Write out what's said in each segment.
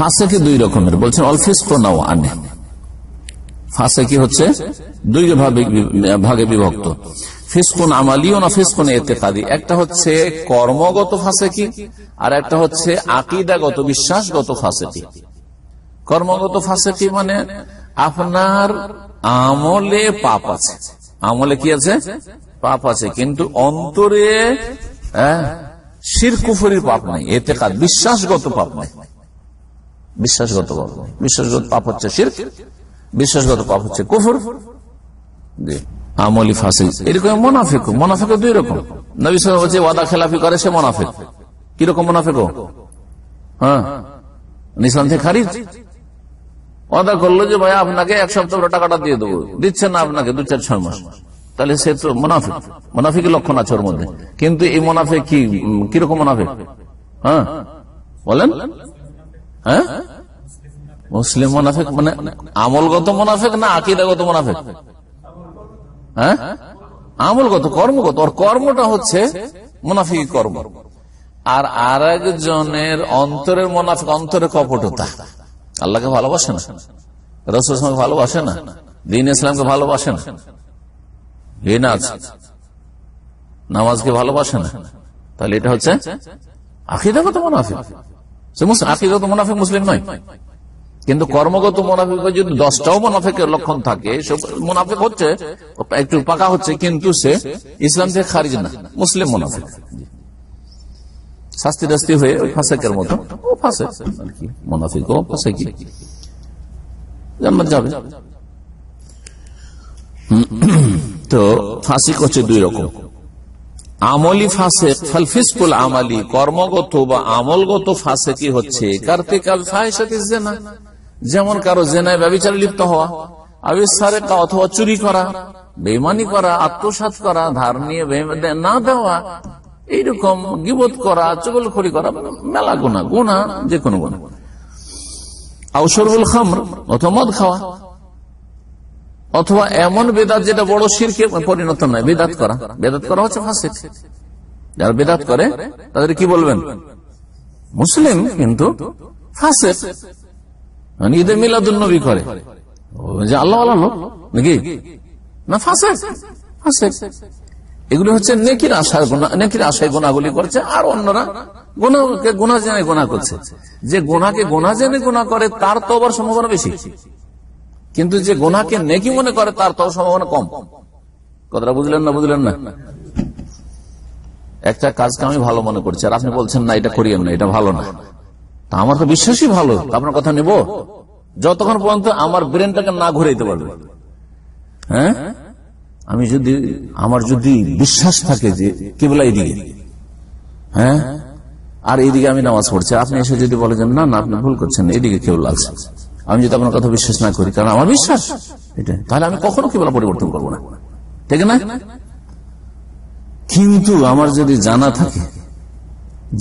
ফাঁসেকে দুই রকমের, বলছেন অলফিস্ক নাও আনে ফাঁসে কি হচ্ছে দুই ভাগে বিভক্ত। ফিসকুন না ফিসকুন এতেকাদি। একটা হচ্ছে কর্মগত ফাঁসে কি আর একটা হচ্ছে আকিদাগত, বিশ্বাসগত কর্মগত মানে আপনার আমলে পাপ আছে। আমলে কি আছে? পাপ আছে, কিন্তু অন্তরে শির কুফুরির পাপ নাই এতে কাজ বিশ্বাসগত পাপ নাই। বিশ্বাসগত পাপ বিশ্বাসগত পাপ হচ্ছে শির বিশ্বাসগত পাপ হচ্ছে কুফুর। আমলি ফাঁসে এরকম মোনাফিক মোনাফিক দুই রকম। নবী ওয়াদা খেলাফি করে, সে মোনাফিক। কীরকম মোনাফিক হ্যাঁ ইসলাম থেকে খারিজ। ওয়াদা করল যে, ভাই, আপনাকে এক সপ্তাহ টাকাটা দিয়ে দেবো। দিচ্ছে না আপনাকে দু, চার, ছয় মাস। তাহলে সে তো মোনাফিক। মোনাফিক লক্ষণ আছে ওর মধ্যে। কিন্তু এই মোনাফিক কি কীরকম মোনাফিক? হ্যাঁ বলেন। হ্যাঁ? মুসলিম মোনাফিক মানে আমলগত মোনাফিক না আকিদাগত মোনাফিক? হ্যাঁ? আমলগত, কর্মগত। ওর কর্মটা হচ্ছে মুনাফিক কর্ম। আর আর একজনের অন্তরের মোনাফিক অন্তরের কপটতা। আল্লাহকে ভালোবাসে না? রসুল ভালোবাসে না? দিন ইসলামকে ভালোবাসে না? ঘৃণা আছে নামাজকে ভালোবাসে না? তাহলে এটা হচ্ছে আকিদাগত মুনাফিক। আকিদাগত মুনাফিক মুসলিম নয়। কিন্তু কর্মগত মোনাফিক যদি দশটাও মোনাফিকের লক্ষণ থাকে মোনাফিক হচ্ছে, একটু পাকা হচ্ছে, কিন্তু সে ইসলাম থেকে খারিজ না, মুসলিম মোনাফিক। শাস্তি টাস্তি হয়ে ওই ফাঁসেকের মতো, ও ফাঁসে। মোনাফিক ও ফাঁসে কি জান্নাত যাবে। তো, ফাঁসিক হচ্ছে দুই রকম। আমলি ফাঁসে ফালফিসকুল আমালি, কর্মগত বা আমলগত ফাঁসে কি হচ্ছে। কার্তিকাল জেনা। যেমন কারও জেনায় ব্যবচারে লিপ্ত হওয়া আবিষ্কারে অথবা চুরি করা বেমানি করা আত্মসাত করা, ধার নিয়ে না দেওয়া, এইরকম গিবোধ করা, চগলখড়ি করা, মেলা গুণা গুণা যে কোনো গুণা আউসরবুল খামর, অথবা মদ খাওয়া। অথবা এমন বেদাত যেটা বড় শিরকে পরিণত নয়, বেদাত করা। বেদাত করা হচ্ছে ফাঁসিক। যারা বেদাত করে, তাদের কি বলবেন? মুসলিম কিন্তু ফাঁসেক। মানে ঈদের মিলাদুল নবী করে। যে আল্লাহ আল্লাহ নাকি? না, ফাঁসেক। ফাঁসেক। এগুলি হচ্ছে নেকির আশায় নেকির আশায় গোনাগুলি করছে, আর অন্যরা গোনাকে গোনা জেনে গোনা করছে। যে গোনাকে গোনা জেনে গোনা করে, তার তো আবার সম্ভাবনা বেশি। কিন্তু যে গোনাকে নেকি মনে করে, তার তো সম্ভাবনা কম। কথাটা বুঝলেন না বুঝলেন না? একটা কাজকে আমি ভালো মনে করছি, আর আপনি বলছেন, না, এটা করিয়েন না, এটা ভালো না। তা আমার তো বিশ্বাসই ভালো আপনার কথা নেব? যতক্ষণ পর্যন্ত আমার ব্রেনটাকে না ঘুরে দিতে পারবে। হ্যাঁ? আমি যদি, আমার যদি বিশ্বাস থাকে যে কেবলা এইদিকে হ্যাঁ? আর এইদিকে আমি নামাজ পড়ছি আপনি এসে যদি বলে না না, আপনি ভুল করছেন এইদিকে কেবল আছে আমি যদি আপনার কথা বিশ্বাস না করি, কারণ আমার বিশ্বাস এটা, তাহলে আমি কখনো কেবলা পরিবর্তন করব না। ঠিক না? কিন্তু আমার যদি জানা থাকে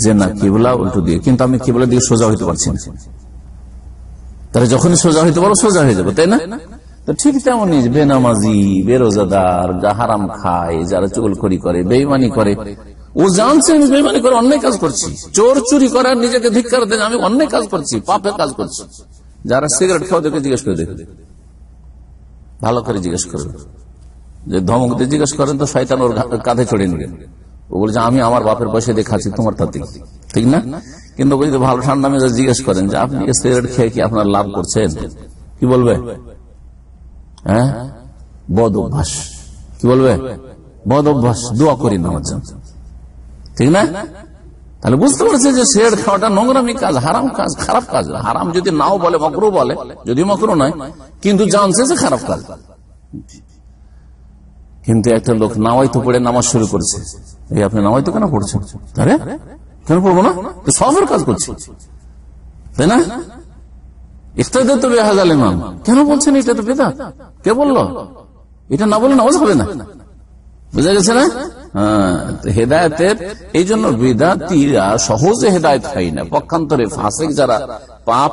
যে না, কেবলা উল্টো দিয়ে, কিন্তু আমি কেবলা দিয়ে সোজা হইতে পারছি না। তাহলে যখনই সোজা হইতে পারো, সোজা হয়ে যাব, তাই না? ঠিক তেমনই বেনামাজি, বেরোজাদার, যা হারাম খায়, যারা চুগলখড়ি করে, বেইমানি করে, ও জানছে আমি বেইমানি করে অন্যায় কাজ করছি। চোর চুরি করার নিজেকে ধিক্কার দেন, আমি অন্যায় কাজ করছি পাপে কাজ করছি। যারা সিগারেট খাওয়া দেখে জিজ্ঞেস করে দেখে। ভালো করে জিজ্ঞেস করবে যে ধমক দিয়ে জিজ্ঞেস করেন তো শয়তান ওর কাঁধে চড়ে নেবেন ও বলছে, আমি আমার বাপের পয়সা দিয়ে খাচ্ছি, তোমার তাতে ঠিক না। কিন্তু ভালো ঠান্ডা মেজাজ জিজ্ঞেস করেন যে, আপনি সিগারেট খেয়ে কি আপনার লাভ করছেন? কি বলবে? হ্যাঁ? বদ অভ্যাস। কি বলবে? বদ অভ্যাস। দোয়া করি না আমার ঠিক না? তাহলে বুঝতে পারছে যে শেয়ার খাওয়াটা নোংরামি কাজ, হারাম কাজ, খারাপ কাজ হারাম যদি নাও বলে, মকরু বলে, যদি মকরু নয়, কিন্তু জানছে যে খারাপ কাজ। কিন্তু একটা লোক নাওয়াই তো পড়ে নামাজ শুরু করেছে। এই আপনি নাওয়াই তো কেন পড়ছেন? আরে, কেন পড়ব না? সবের কাজ করছে। তাই না? ইফতাদের তো বেহাজাল ইমাম কেন বলছেন এটা তো বেদা কে বলল? এটা না বলে নামাজ হবে না। বুঝা গেছে না? হেদায়তের এই জন্য বেদাতিরা সহজে হেদায়ত হয় না। পক্ষান্তরে ফাঁসেক যারা পাপ,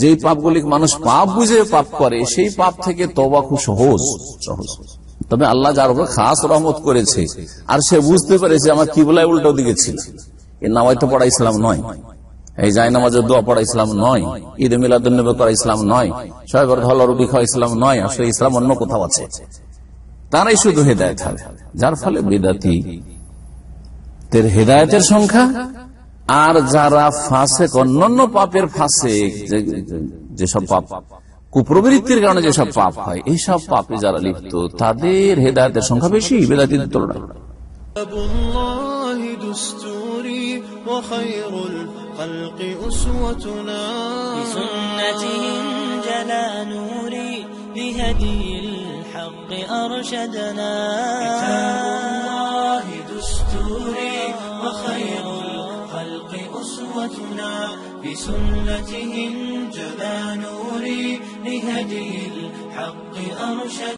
যেই পাপগুলি মানুষ পাপ বুঝে পাপ করে, সেই পাপ থেকে তবা খুব সহজ সহজ। তবে আল্লাহ যার উপর খাস রহমত করেছে, আর সে বুঝতে পেরেছে আমার কি বলে উল্টো দিকে ছিল। এ নামাই তো পড়া ইসলাম নয়। এই যাই নামাজের দোয়া পড়া ইসলাম নয়। ঈদ মিলাদুন্নবী করা ইসলাম নয়। সবার ধল রুটি খাওয়া ইসলাম নয়। আসলে ইসলাম অন্য কোথাও আছে। তারাই শুধু হেদায়ত হবে যার ফলে বিদাতি তের হেদায়তের সংখ্যা আর যারা ফাঁসে অন্যান্য পাপের ফাঁসে যেসব পাপ কুপ্রবৃত্তির কারণে যেসব পাপ হয় এইসব পাপে যারা লিপ্ত তাদের হেদায়তের সংখ্যা বেশি বেদাতিদের তুলনায় كتاب الله دستوري وخير الخلق أسوتنا بسنتهم جلا نوري لهدي الحق أرشدنا. كتاب الله دستوري وخير الخلق أسوتنا. بسنتهم جلا نوري لهدي الحق أرشدنا.